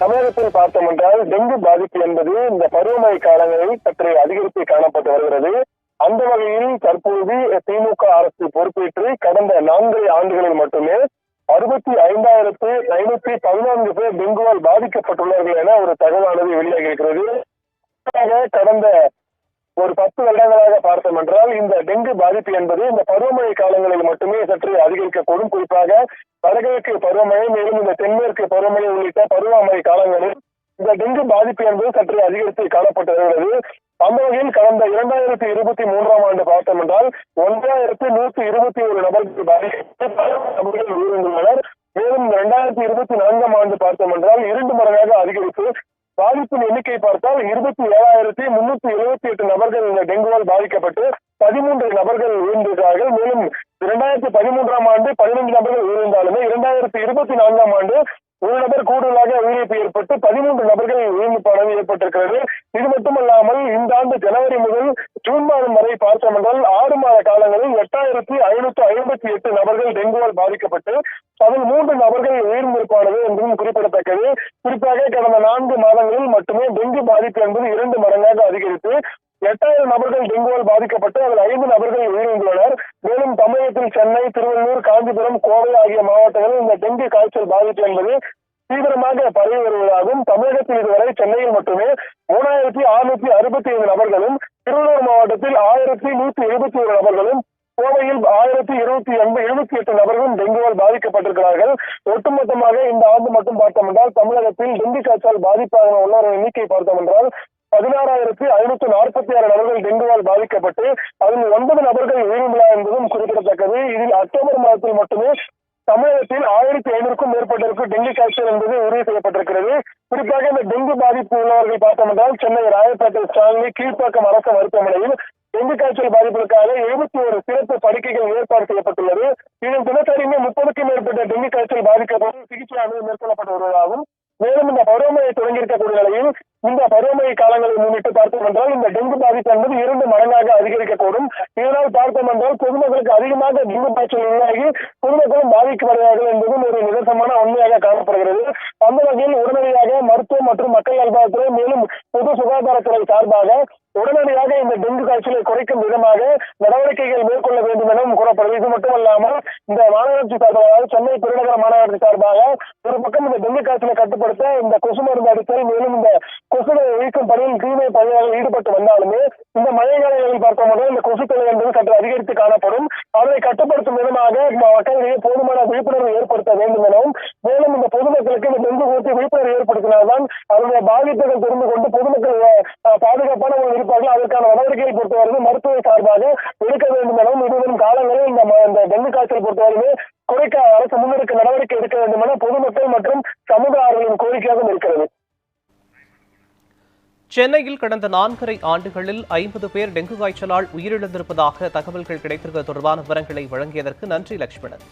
தமிழகத்தில் பார்த்தோம் என்றால் டெங்கு பாதிப்பு என்பது இந்த பருவமழை காலங்களில் சற்று அதிகரித்து காணப்பட்டு வருகிறது. அந்த வகையில் தற்போது திமுக அரசு பொறுப்பேற்று கடந்த நான்கரை ஆண்டுகளில் மட்டுமே அறுபத்தி ஐந்தாயிரத்து ஐநூத்தி பதினான்கு பேர் டெங்குவால் பாதிக்கப்பட்டுள்ளார்கள் என ஒரு தகவலானது வெளியாகி இருக்கிறது. கடந்த ஒரு பத்து வருடங்களாக பார்த்தோம் என்றால் இந்த டெங்கு பாதிப்பு என்பது இந்த பருவமழை காலங்களில் மட்டுமே சற்று அதிகரிக்கக்கூடும். குறிப்பாக வடகிழக்கு பருவமழை மேலும் இந்த தென்மேற்கு பருவமழை உள்ளிட்ட பருவமழை காலங்களில் இந்த டெங்கு பாதிப்பு என்பது சற்று அதிகரித்து காணப்பட்டு வருகிறது. அந்த வகையில் கடந்த இரண்டாயிரத்தி இருபத்தி மூன்றாம் ஆண்டு பார்த்தோம் என்றால் ஒன்றாயிரத்தி நூத்தி இருபத்தி ஒரு நபர்கள் பாதிக்கப்பட்டு நபர்கள் உயிரிழந்துள்ளனர். மேலும் இரண்டாயிரத்தி இருபத்தி நான்காம் ஆண்டு பார்த்தோம் என்றால் இரண்டு மடங்காக அதிகரித்து பாதிப்பின் எண்ணிக்கை பார்த்தால் இருபத்தி ஏழாயிரத்தி முன்னூத்தி எழுபத்தி எட்டு நபர்கள் இந்த டெங்குவால் பாதிக்கப்பட்டு பதிமூன்று நபர்கள் உயிர்ந்திருக்கிறார்கள் மேலும் இரண்டாயிரத்தி பதிமூன்றாம் ஆண்டு பதினைந்து நபர்கள் உயிரிழந்தாலுமே இரண்டாயிரத்தி இருபத்தி நான்காம் ஆண்டு ஒரு நபர் கூடுதலாக உயிரிழப்பு ஏற்பட்டு பதிமூன்று நபர்கள் உயிரிழப்பு பணம் ஏற்பட்டிருக்கிறது. இது மட்டுமல்லாமல் இந்த ஆண்டு ஜனவரி முதல் ஜூன் மாதம் வரை பார்த்தோம் என்றால் ஆறு மாத காலங்களில் எட்டாயிரத்தி ஐநூத்தி ஐம்பத்தி எட்டு நபர்கள் டெங்குவால் பாதிக்கப்பட்டு அதில் மூன்று நபர்கள் உயிர்ந்திருப்பானது என்பதும் குறிப்பிடத்தக்கது. குறிப்பாக கடந்த நான்கு மாதங்களில் மட்டுமே டெங்கு பாதிப்பு என்பது இரண்டு மடங்காக அதிகரித்து எட்டாயிரம் நபர்கள் டெங்குவால் பாதிக்கப்பட்டு அதில் ஐந்து நபர்கள் உயிரிழந்துள்ளனர். மேலும் தமிழகத்தில் சென்னை திருவள்ளூர் காஞ்சிபுரம் கோவை ஆகிய மாவட்டங்களில் இந்த டெங்கு காய்ச்சல் பாதிப்பு என்பது தீவிரமாக பரவி வருவதாகவும் தமிழகத்தில் இதுவரை சென்னையில் மட்டுமே மூணாயிரத்தி அறுநூத்தி அறுபத்தி ஐந்து நபர்களும் திருவள்ளூர் மாவட்டத்தில் ஆயிரத்தி நூத்தி எழுபத்தி ஒரு நபர்களும் கோவையில் ஆயிரத்தி இருபத்தி எண்பது எழுபத்தி எட்டு நபர்களும் டெங்குவால் பாதிக்கப்பட்டிருக்கிறார்கள். ஒட்டுமொத்தமாக இந்த ஆண்டு மட்டும் பார்த்தோம் என்றால் தமிழகத்தில் டெங்கு காய்ச்சல் பாதிப்பாக உள்ளவர்கள் எண்ணிக்கை பார்த்தோம் என்றால் பதினாறாயிரத்தி ஐநூத்தி நாற்பத்தி ஆறு நபர்கள் டெங்குவால் பாதிக்கப்பட்டு அதில் ஒன்பது நபர்கள் உயிரிழந்தார் என்பதும் குறிப்பிடத்தக்கது. இதில் அக்டோபர் மாதத்தில் மட்டுமே தமிழகத்தில் ஆயிரத்தி ஐநூறுக்கும் மேற்பட்டோருக்கு டெங்கு காய்ச்சல் என்பது உறுதி செய்யப்பட்டிருக்கிறது. குறிப்பாக இந்த டெங்கு பாதிப்பு உள்ளவர்கள் பார்த்தோம் என்றால் சென்னை ராயப்பேட்டை ஸ்டாலினி கீழ்ப்பாக்கம் அரசு மருத்துவமனையில் டெங்கு காய்ச்சல் பாதிப்புகளுக்காக எழுபத்தி ஒரு சிறப்பு படுக்கைகள் ஏற்பாடு செய்யப்பட்டுள்ளது. இதன் தினசரியுமே முப்பதுக்கும் மேற்பட்ட டெங்கு காய்ச்சல் பாதிக்கப்பட்டு சிகிச்சையானது மேற்கொள்ளப்பட்டு வருவதாகவும் மேலும் இந்த பருவமழை தொடங்கியிருக்கக்கூடிய நிலையில் இந்த பருவமழை காலங்களை முன்னிட்டு பார்த்தோம் என்றால் இந்த டெங்கு பாதிப்பு என்பது இரண்டு மடங்காக அதிகரிக்கக்கூடும். இதனால் பார்த்தோம் என்றால் பொதுமக்களுக்கு அதிகமாக டெங்கு காய்ச்சல் உருவாகி பொதுமக்களும் பாதிக்கப்படுவார்கள் என்பதும் ஒரு நிதர்சனமான உண்மையாக காணப்படுகிறது. அந்த வகையில் உடனடி மருத்துவம் மற்றும் மக்கள் நல்வாழ்வுத்துறை மேலும் பொது சுகாதாரத்துறை சார்பாக உடனடியாக இந்த டெங்கு காய்ச்சலை குறைக்கும் விதமாக நடவடிக்கைகள் மேற்கொள்ள வேண்டும் எனவும் கூறப்படுது. இது மட்டுமல்லாமல் இந்த மாநகராட்சி சார்பாக சென்னை பெருநகர மாநகராட்சி சார்பாக ஒரு பக்கம் இந்த டெங்கு காய்ச்சலை கட்டுப்படுத்த இந்த கொசு மருந்து அடித்தல் மேலும் இந்த கொசுகளை ஒழிக்கும் பணியில் தூய்மை பணியாளர்கள் ஈடுபட்டு வந்தாலுமே இந்த மழை காலங்களில் போது இந்த கொசு தொலை என்பது சற்று அதிகரித்து காணப்படும். அதனை கட்டுப்படுத்தும் விதமாக மக்களிடையே போதுமான விழிப்புணர்வு ஏற்படுத்த வேண்டும் எனவும் மேலும் இந்த பொதுமக்களுக்கு இந்த டெங்கு அதனால்தான் விழிப்புணர்வு அதனுடைய பாதிப்புகள் தெரிந்து கொண்டு பொதுமக்கள் பாதுகாப்பான ஒரு இருப்பார்கள். அதற்கான நடவடிக்கையை பொறுத்தவரை மருத்துவ சார்பாக எடுக்க வேண்டும் எனவும் இதுவரும் காலங்களில் இந்த டெங்கு காய்ச்சல் பொறுத்தவரையுமே குறைக்க அரசு முன்னெடுக்க நடவடிக்கை எடுக்க வேண்டும் என பொதுமக்கள் மற்றும் சமூக ஆர்வலின் கோரிக்கையாகவும் இருக்கிறது. சென்னையில் கடந்த நான்கரை ஆண்டுகளில் ஐம்பது பேர் டெங்கு காய்ச்சலால் உயிரிழந்திருப்பதாக தகவல்கள் கிடைத்திருக்க தொடர்பான விவரங்களை வழங்கியதற்கு நன்றி லட்சுமணன்.